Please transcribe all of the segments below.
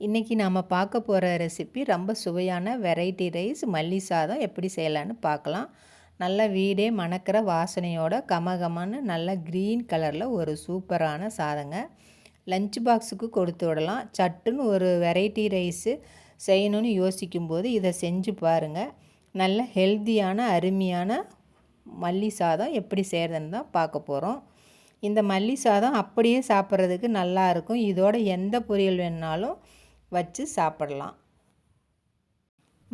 இன்றைக்கி நாம் பார்க்க போகிற ரெசிபி ரொம்ப சுவையான வெரைட்டி ரைஸ் மல்லி சாதம் எப்படி செய்யலான்னு பார்க்கலாம். நல்ல வீடே மணக்கிற வாசனையோட கமகமன்னு நல்ல க்ரீன் கலரில் ஒரு சூப்பரான சாதங்க. லஞ்ச் பாக்ஸுக்கு கொடுத்து விடலாம். சட்டுன்னு ஒரு வெரைட்டி ரைஸு செய்யணும்னு யோசிக்கும்போது இதை செஞ்சு பாருங்கள் நல்ல ஹெல்த்தியான அருமையான மல்லி சாதம் எப்படி செய்கிறதுன்னு தான் பார்க்க போகிறோம் இந்த மல்லி சாதம் அப்படியே சாப்பிட்றதுக்கு நல்லாயிருக்கும் இதோட எந்த பொரியல் வேணுனாலும் வச்சு சாப்பிடலாம்.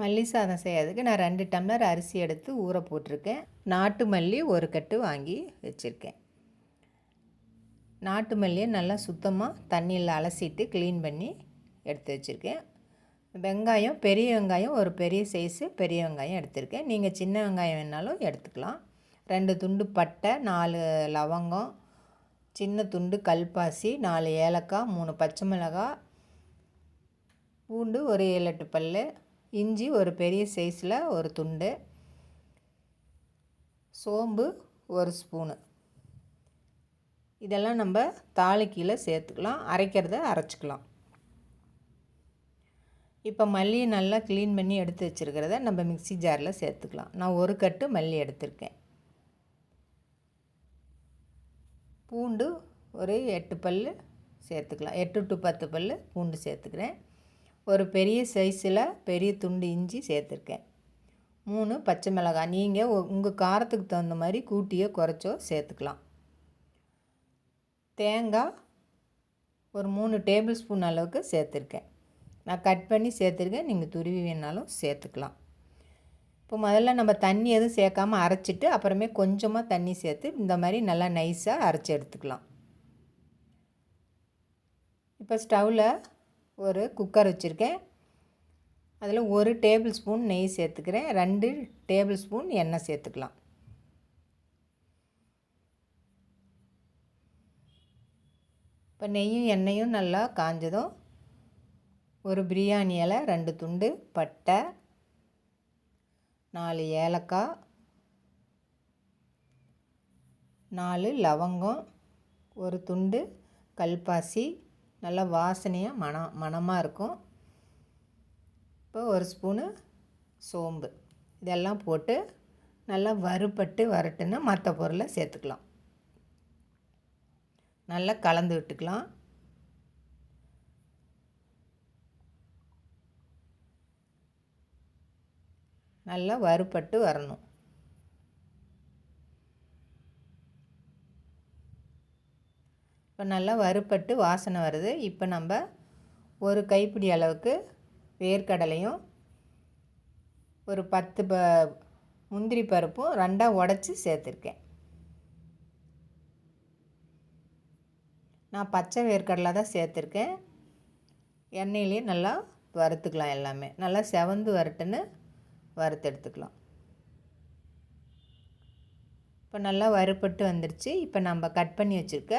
மல்லி சாதம் செய்யறதுக்கு நான் ரெண்டு டம்ளர் அரிசி எடுத்து ஊற போட்டிருக்கேன். நாட்டு மல்லி ஒரு கட்டு வாங்கி வச்சுருக்கேன். நாட்டு மல்லியை நல்லா சுத்தமாக தண்ணியில் அலசிட்டு க்ளீன் பண்ணி எடுத்து வச்சுருக்கேன். வெங்காயம் பெரிய வெங்காயம் ஒரு பெரிய சைஸு பெரிய வெங்காயம் எடுத்திருக்கேன். நீங்கள் சின்ன வெங்காயம் வேணாலும் எடுத்துக்கலாம். ரெண்டு துண்டு பட்டை நாலு லவங்கம் சின்ன துண்டு கல்பாசி நாலு ஏலக்காய் மூணு பச்சை மிளகாய் பூண்டு ஒரு ஏழு எட்டு பல் இஞ்சி ஒரு பெரிய சைஸில் ஒரு துண்டு சோம்பு ஒரு ஸ்பூனு இதெல்லாம் நம்ம தாளிக்கீழே சேர்த்துக்கலாம் அரைக்கிறத அரைச்சிக்கலாம். இப்போ மல்லியை நல்லா க்ளீன் பண்ணி எடுத்து வச்சுருக்கிறத நம்ம மிக்சி ஜாரில் சேர்த்துக்கலாம். நான் ஒரு கட்டு மல்லி எடுத்திருக்கேன். பூண்டு ஒரு எட்டு பல் சேர்த்துக்கலாம். எட்டு டு பத்து பல் பூண்டு சேர்த்துக்கிறேன். ஒரு பெரிய சைஸில் பெரிய துண்டு இஞ்சி சேர்த்துருக்கேன். மூணு பச்சை மிளகாய். நீங்கள் உங்கள் காரத்துக்கு தகுந்த மாதிரி கூட்டியோ குறைச்சோ சேர்த்துக்கலாம். தேங்காய் ஒரு மூணு டேபிள் ஸ்பூன் அளவுக்கு சேர்த்துருக்கேன். நான் கட் பண்ணி சேர்த்துருக்கேன். நீங்கள் துருவி வேணாலும் சேர்த்துக்கலாம். இப்போ முதல்ல நம்ம தண்ணி எதுவும் சேர்க்காமல் அரைச்சிட்டு அப்புறமே கொஞ்சமாக தண்ணி சேர்த்து இந்த மாதிரி நல்லா நைஸாக அரைச்சி எடுத்துக்கலாம். இப்போ ஸ்டவ்வில் ஒரு குக்கர் வச்சுருக்கேன். அதில் ஒரு டேபிள் ஸ்பூன் நெய் சேர்த்துக்கிறேன். ரெண்டு டேபிள் ஸ்பூன் எண்ணெய் சேர்த்துக்கலாம். இப்போ நெய்யும் எண்ணெயும் நல்லா காஞ்சதும் ஒரு பிரியாணி இலை ரெண்டு துண்டு பட்டை நாலு ஏலக்காய் நாலு லவங்கம் ஒரு துண்டு கல்பாசி நல்லா வாசனையாக மனம் மணமாக இருக்கும். இப்போ ஒரு ஸ்பூனு சோம்பு. இதெல்லாம் போட்டு நல்லா வறுபட்டு வரட்டுன்னு மற்ற பொருளை சேர்த்துக்கலாம். நல்லா கலந்து விட்டுக்கலாம். நல்லா வறுபட்டு வரணும். இப்போ நல்லா வறுப்பட்டு வாசனை வருது. இப்போ நம்ம ஒரு கைப்பிடி அளவுக்கு வேர்க்கடலையும் ஒரு பத்து ப முந்திரி பருப்பும் ரெண்டாக உடச்சி சேர்த்துருக்கேன். நான் பச்சை வேர்க்கடலை தான் சேர்த்துருக்கேன். எண்ணெயிலே நல்லா வறுத்துக்கலாம் எல்லாமே. நல்லா செவந்து வரட்டுன்னு வறுத்தெடுத்துக்கலாம் இப்போ நல்லா வறுப்பட்டு வந்துருச்சு. இப்போ நம்ம கட் பண்ணி வச்சுருக்க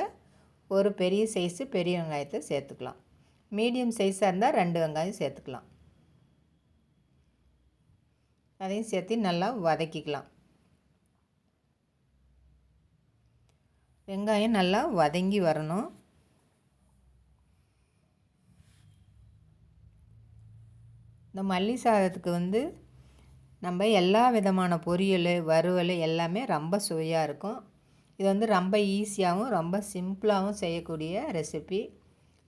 ஒரு பெரிய சைஸு பெரிய வெங்காயத்தை சேர்த்துக்கலாம். மீடியம் சைஸாக இருந்தால் ரெண்டு வெங்காயம் சேர்த்துக்கலாம். அதையும் சேர்த்து நல்லா வதக்கிக்கலாம். வெங்காயம் நல்லா வதங்கி வரணும். இந்த மல்லி சாதத்துக்கு வந்து நம்ம எல்லா விதமான பொரியல் வறுவல் எல்லாமே ரொம்ப சுவையாக இருக்கும். இது வந்து ரொம்ப ஈஸியாகவும் ரொம்ப சிம்பிளாகவும் செய்யக்கூடிய ரெசிபி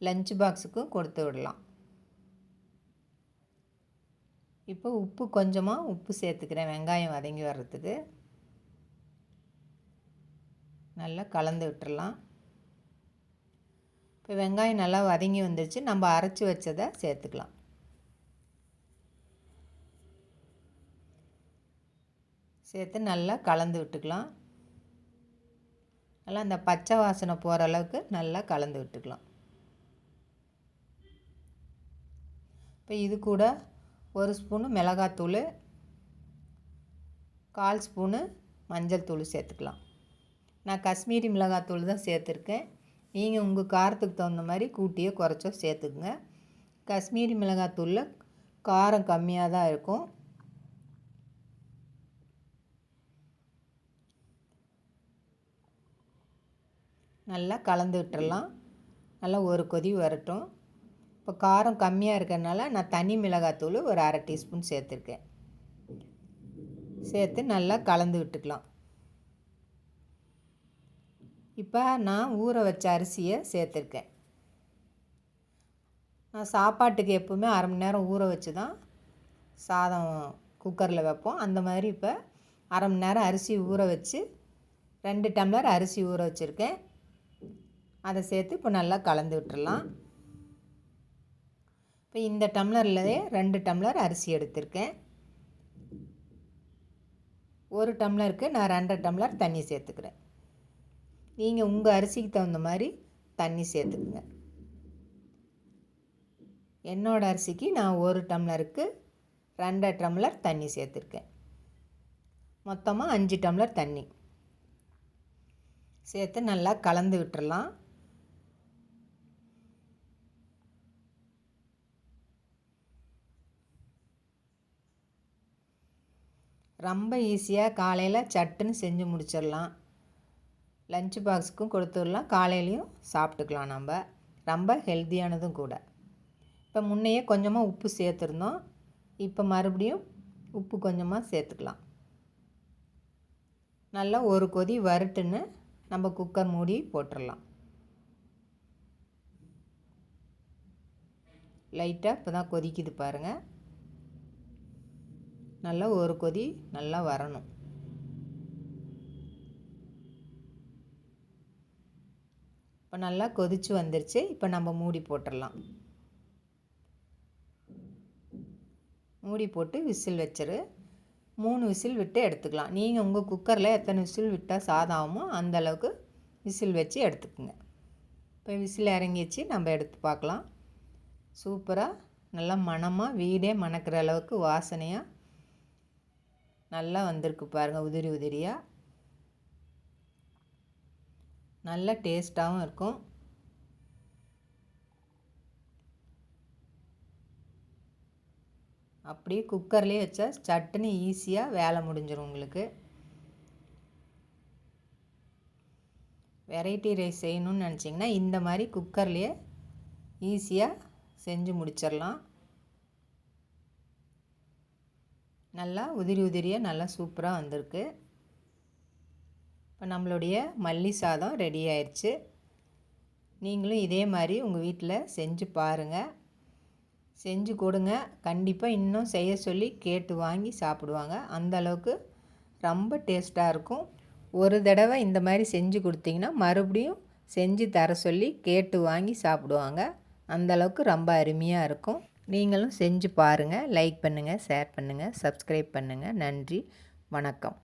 லஞ்ச் பாக்ஸுக்கும் கொடுத்து விடலாம். இப்போ உப்பு கொஞ்சமாக உப்பு சேர்த்துக்கிறேன் வெங்காயம் வதங்கி வர்றதுக்கு. நல்லா கலந்து விட்டுடலாம் இப்போ வெங்காயம் நல்லா வதங்கி வந்துருச்சு நம்ம அரைச்சி வச்சதை சேர்த்துக்கலாம். சேர்த்து நல்லா கலந்து விட்டுக்கலாம். நல்லா அந்த பச்சை வாசனை போகிற அளவுக்கு நல்லா கலந்து விட்டுக்கலாம். இப்போ இது கூட ஒரு ஸ்பூனு மிளகாத்தூள் கால் ஸ்பூனு மஞ்சள் தூள் சேர்த்துக்கலாம். நான் காஷ்மீரி மிளகாத்தூள் தான் சேர்த்துருக்கேன். நீங்கள் உங்கள் காரத்துக்கு தகுந்த மாதிரி கூட்டியோ குறைச்சோ சேர்த்துக்குங்க. காஷ்மீரி மிளகாத்தூளில் காரம் கம்மியாக தான் இருக்கும். நல்லா கலந்து விட்டுறலாம். நல்லா ஒரு கொதி வரட்டும். இப்போ காரம் கம்மியாக இருக்கிறதுனால நான் தனி மிளகாத்தூள் ஒரு அரை டீஸ்பூன் சேர்த்துருக்கேன். சேர்த்து நல்லா கலந்து விட்டுக்கலாம். இப்போ நான் ஊற வச்ச அரிசியை சேர்த்துருக்கேன். நான் சாப்பாட்டுக்கு எப்போவுமே அரை மணி நேரம் ஊற வச்சு தான் சாதம் குக்கரில் வைப்போம். அந்த மாதிரி இப்போ அரை மணி நேரம் அரிசி ஊற வச்சு ரெண்டு டம்ளர் அரிசி ஊற வச்சுருக்கேன். அதை சேர்த்து இப்போ நல்லா கலந்து விட்டுடலாம் இப்போ இந்த டம்ளர்லேயே ரெண்டு டம்ளர் அரிசி எடுத்திருக்கேன். ஒரு டம்ளருக்கு நான் ரெண்டரை டம்ளர் தண்ணி சேர்த்துக்கிறேன். நீங்கள் உங்கள் அரிசிக்கு தகுந்த மாதிரி தண்ணி சேர்த்துக்குங்க. என்னோடய அரிசிக்கு நான் ஒரு டம்ளருக்கு ரெண்டரை டம்ளர் தண்ணி சேர்த்துருக்கேன். மொத்தமாக அஞ்சு டம்ளர் தண்ணி. சேர்த்து நல்லா கலந்து விட்டுறலாம். ரொம்ப ஈஸியாக காலையில் சட்டுன்னு செஞ்சு முடிச்சிடலாம். லஞ்ச் பாக்ஸுக்கும் கொடுத்துடலாம். காலையிலையும் சாப்பிட்டுக்கலாம் நம்ம. ரொம்ப ஹெல்த்தியானதும் கூட. இப்போ முன்னையே கொஞ்சமாக உப்பு சேர்த்துருந்தோம். இப்போ மறுபடியும் உப்பு கொஞ்சமாக சேர்த்துக்கலாம். நல்லா ஒரு கொதி வறுட்டுன்னு நம்ம குக்கர் மூடி போட்டுடலாம். லைட்டாக இப்போ தான் கொதிக்குது பாருங்கள் நல்லா ஒரு கொதி நல்லா வரணும். இப்போ நல்லா கொதித்து வந்துருச்சு. இப்போ நம்ம மூடி போட்டுடலாம் மூடி போட்டு விசில் வச்சிரு. மூணு விசில் விட்டு எடுத்துக்கலாம். நீங்கள் உங்கள் குக்கரில் எத்தனை விசில் விட்டால் சாதம் ஆகுமோ அந்தளவுக்கு விசில் வச்சு எடுத்துக்கோங்க. இப்போ விசில் இறங்கிச்சு நம்ம எடுத்து பார்க்கலாம். சூப்பராக நல்லா மணமாக வீடே மணக்கிற அளவுக்கு வாசனையாக நல்லா வந்திருக்கு பாருங்கள் உதிரி உதிரியாக நல்ல டேஸ்ட்டாகவும் இருக்கும். அப்படியே குக்கர்லேயே வச்சா சட்டுன்னு ஈஸியாக வேலை முடிஞ்சிடும் உங்களுக்கு. வெரைட்டி ரைஸ் செய்யணும்னு நினச்சிங்கன்னா இந்த மாதிரி குக்கர்லேயே ஈஸியாக செஞ்சு முடிச்சிடலாம் நல்லா உதிரி உதிரியாக நல்லா சூப்பராக வந்திருக்கு. இப்போ நம்மளுடைய மல்லி சாதம் ரெடி ஆயிடுச்சு நீங்களும் இதே மாதிரி உங்கள் வீட்டில் செஞ்சு பாருங்கள் செஞ்சு கொடுங்க. கண்டிப்பாக இன்னும் செய்ய சொல்லி கேட்டு வாங்கி சாப்பிடுவாங்க. அந்த அளவுக்கு ரொம்ப டேஸ்ட்டாக இருக்கும். ஒரு தடவை இந்த மாதிரி செஞ்சு கொடுத்தீங்கன்னா மறுபடியும் செஞ்சு தர சொல்லி கேட்டு வாங்கி சாப்பிடுவாங்க. அந்தளவுக்கு ரொம்ப அருமையாக இருக்கும். நீங்களும் செஞ்சு பாருங்கள் லைக் பண்ணுங்கள் ஷேர் பண்ணுங்கள் சப்ஸ்கிரைப் பண்ணுங்கள் நன்றி வணக்கம்.